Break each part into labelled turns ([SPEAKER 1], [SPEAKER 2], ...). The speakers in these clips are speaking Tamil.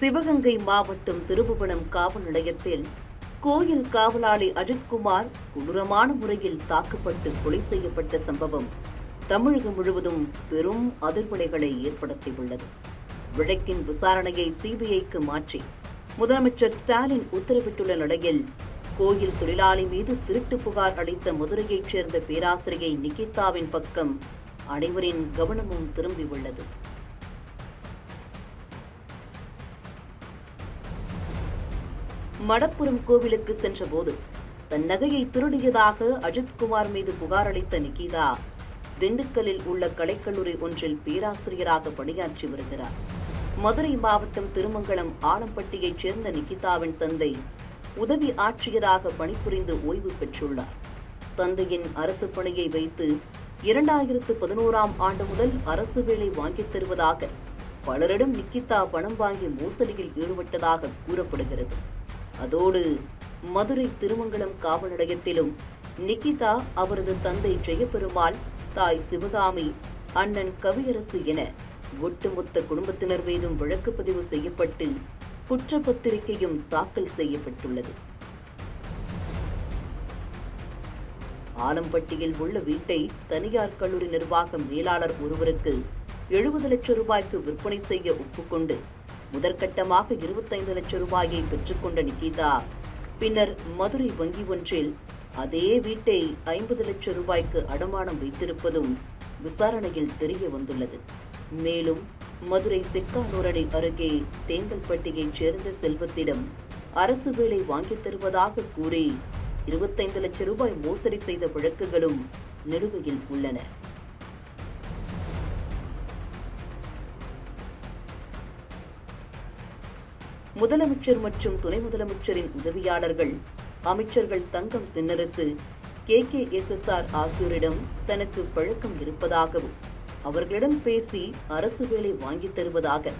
[SPEAKER 1] சிவகங்கை மாவட்டம் திருபுவனம் காவல் நிலையத்தில் கோயில் காவலாளி அஜித்குமார் கொடூரமான முறையில் தாக்கப்பட்டு கொலை செய்யப்பட்ட சம்பவம் தமிழகம் முழுவதும் பெரும் அதிர்வலைகளை ஏற்படுத்தியுள்ளது. வழக்கின் விசாரணையை சிபிஐக்கு மாற்றி முதலமைச்சர் ஸ்டாலின் உத்தரவிட்டுள்ள நிலையில் கோயில் தொழிலாளி மீது திருட்டு புகார் அளித்த மதுரையைச் சேர்ந்த பேராசிரியை நிகிதாவின் பக்கம் அனைவரின் கவனமும் திரும்பியுள்ளது. மடப்புரம் கோவிலுக்கு சென்றபோது தன் நகையை திருடியதாக அஜித்குமார் மீது புகார் அளித்த நிகிதா திண்டுக்கல்லில் உள்ள கலைக்கல்லூரி ஒன்றில் பேராசிரியராக பணியாற்றி வருகிறார். மதுரை மாவட்டம் திருமங்கலம் ஆலம்பட்டியைச் சேர்ந்த நிகிதாவின் தந்தை உதவி ஆட்சியராக பணிபுரிந்து ஓய்வு பெற்றுள்ளார். தந்தையின் அரசு பணியை வைத்து இரண்டாயிரத்து பதினோராம் ஆண்டு முதல் அரசு வேலை வாங்கித் தருவதாக பலரிடம் நிக்கிதா பணம் வாங்கி மோசடியில் ஈடுபட்டதாக கூறப்படுகிறது. அதோடு மதுரை திருமங்கலம் காவல் நிலையத்திலும் நிக்கிதா அவரது தந்தை ஜெயபெருமாள் தாய் சிவகாமி அண்ணன் கவியரசு என ஒட்டுமொத்த குடும்பத்தினர் மீதும் வழக்கு பதிவு செய்யப்பட்டு குற்றப்பத்திரிகையும் தாக்கல் செய்யப்பட்டுள்ளது. ஆலம்பட்டியில் உள்ள வீட்டை தனியார் கல்லூரி நிர்வாக மேலாளர் ஒருவருக்கு எழுபது லட்சம் ரூபாய்க்கு விற்பனை செய்ய ஒப்புக்கொண்டு முதற்கட்டமாக இருபத்தைந்து லட்சம் ரூபாயை பெற்றுக்கொண்ட நிகிதா. பின்னர் மதுரை வங்கி ஒன்றில் அதே வீட்டை ஐம்பது லட்சம் ரூபாய்க்கு அடமானம் வைத்திருப்பதும் விசாரணையில் தெரிய வந்துள்ளது. மேலும் மதுரை செக்கானூரணி அருகே தேங்கல்பட்டியைச் சேர்ந்த செல்வத்திடம் அரசு வேலை வாங்கித் தருவதாக கூறி இருபத்தைந்து லட்சம் ரூபாய் மோசடி செய்த வழக்குகளும் நிலுவையில் உள்ளன. முதலமைச்சர் மற்றும் துணை முதலமைச்சரின் உதவியாளர்கள் அமைச்சர்கள் Thangam Thennarasu K K S S R ஆகியோரிடம் தனக்கு பழக்கம் இருப்பதாகவும் அவர்களிடம் பேசி அரசு வேலை வாங்கித் தருவதாக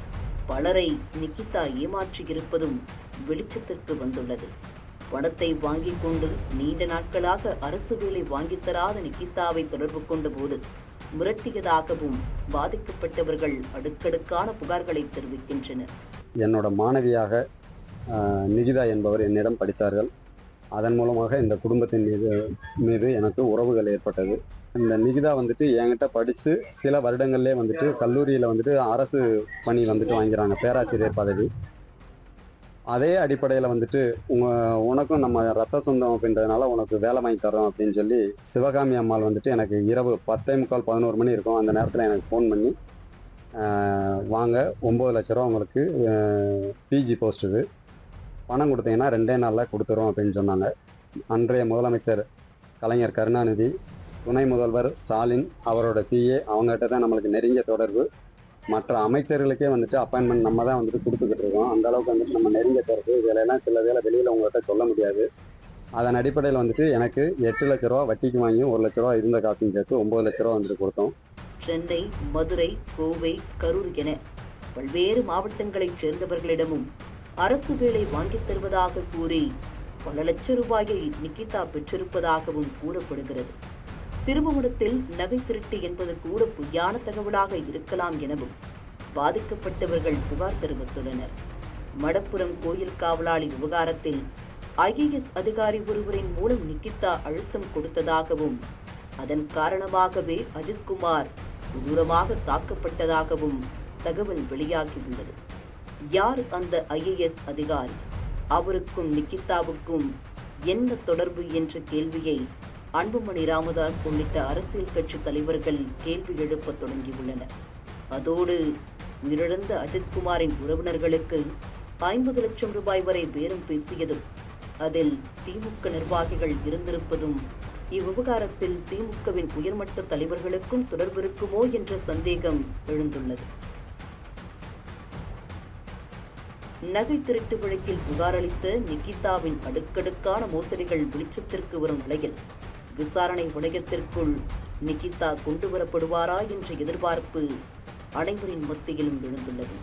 [SPEAKER 1] பலரை நிக்கிதா ஏமாற்றியிருப்பதும் வெளிச்சத்திற்கு வந்துள்ளது. பணத்தை வாங்கிக் கொண்டு நீண்ட நாட்களாக அரசு வேலை வாங்கித் தராத நிக்கிதாவை தொடர்பு கொண்டபோது மிரட்டியதாகவும் பாதிக்கப்பட்டவர்கள் அடுக்கடுக்கான புகார்களை தெரிவிக்கின்றனர்.
[SPEAKER 2] என்னோட மாணவியாக நிகிதா என்பவர் என்னிடம் படித்தார்கள். அதன் மூலமாக இந்த குடும்பத்தின் மீது மீது எனக்கு உறவுகள் ஏற்பட்டது. இந்த நிகிதா வந்துட்டு என்கிட்ட படித்து சில வருடங்கள்லேயே வந்துட்டு கல்லூரியில் வந்துட்டு அரசு பணி வந்துட்டு வாங்கிறாங்க பேராசிரியர் பதவி. அதே அடிப்படையில் வந்துட்டு உங்க உனக்கும் நம்ம ரத்த சொந்தம் அப்படின்றதுனால உனக்கு வேலை வாங்கி தரோம் அப்படின்னு சொல்லி சிவகாமி அம்மாள் வந்துட்டு எனக்கு இரவு பத்தே முக்கால் பதினோரு மணி இருக்கும். அந்த நேரத்தில் எனக்கு ஃபோன் பண்ணி வாங்க. ஒம்பது லட்ச ரூபா உங்களுக்கு பிஜி போஸ்ட் இது. பணம் கொடுத்தீங்கன்னா ரெண்டே நாளில் கொடுத்துறோம் அப்படின்னு சொன்னாங்க. அன்றைய முதலமைச்சர் கலைஞர் கருணாநிதி துணை முதல்வர் ஸ்டாலின் அவரோட பிஏ அவங்ககிட்ட தான் நம்மளுக்கு நெருங்கிய தொடர்பு. மற்ற அமைச்சர்களுக்கே வந்துட்டு அப்பாயின்மெண்ட் நம்ம தான் வந்துட்டு கொடுத்துக்கிட்டு இருக்கோம். அந்த அளவுக்கு வந்துட்டு நம்ம நெருங்கிய தொடர்பு. இதிலெல்லாம் சில வேலை வெளியில் உங்கள்கிட்ட சொல்ல முடியாது. அதன் அடிப்படையில் வந்துட்டு எனக்கு எட்டு லட்ச ரூபா வட்டிக்கு வாங்கி ஒரு லட்ச ரூபா இருந்த காசுன்னு சேர்த்து ஒம்பது லட்ச ரூபா வந்துட்டு கொடுத்தோம்.
[SPEAKER 1] சென்னை மதுரை கோவை கரூர் என பல்வேறு மாவட்டங்களைச் சேர்ந்தவர்களிடமும் அரசு வேலை வாங்கித் தருவதாக கூறி பல லட்சம் ரூபாயை நிக்கிதா பெற்றிருப்பதாகவும் கூறப்படுகிறது. திருமணத்தில் நகை திருட்டு என்பது கூட பொய்யான தகவலாக இருக்கலாம் எனவும் பாதிக்கப்பட்டவர்கள் புகார் தெரிவித்துள்ளனர். மடப்புரம் கோயில் காவலாளி விவகாரத்தில் ஐஏஎஸ் அதிகாரி ஒருவரின் மூலம் நிக்கிதா அழுத்தம் கொடுத்ததாகவும் அதன் காரணமாகவே அஜித்குமார் கொடூரமாக தாக்கப்பட்டதாகவும் தகவல் வெளியாகியுள்ளது. யார் அந்த ஐஏஎஸ் அதிகாரி? அவருக்கும் நிக்கிதாவுக்கும் என்ன தொடர்பு என்ற கேள்வியை அன்புமணி ராமதாஸ் உள்ளிட்ட அரசியல் கட்சி தலைவர்கள் கேள்வி எழுப்பத் தொடங்கியுள்ளனர். அதோடு உயிரிழந்த அஜித்குமாரின் உறவினர்களுக்கு ஐம்பது லட்சம் ரூபாய் வரை பேரம் பேசியதும் அதில் திமுக நிர்வாகிகள் இருந்திருப்பதும் இவ்விவகாரத்தில் திமுகவின் உயர்மட்ட தலைவர்களுக்கும் தொடர்பு இருக்குமோ என்ற சந்தேகம் எழுந்துள்ளது. நகை திருட்டு வழக்கில் புகாரளித்த நிகிதாவின் அடுக்கடுக்கான மோசடிகள் வெளிச்சத்திற்கு வரும் நிலையில் விசாரணை வளையத்திற்குள் நிகிதா கொண்டு வரப்படுவாரா என்ற எதிர்பார்ப்பு அனைவரின் மத்தியிலும் எழுந்துள்ளது.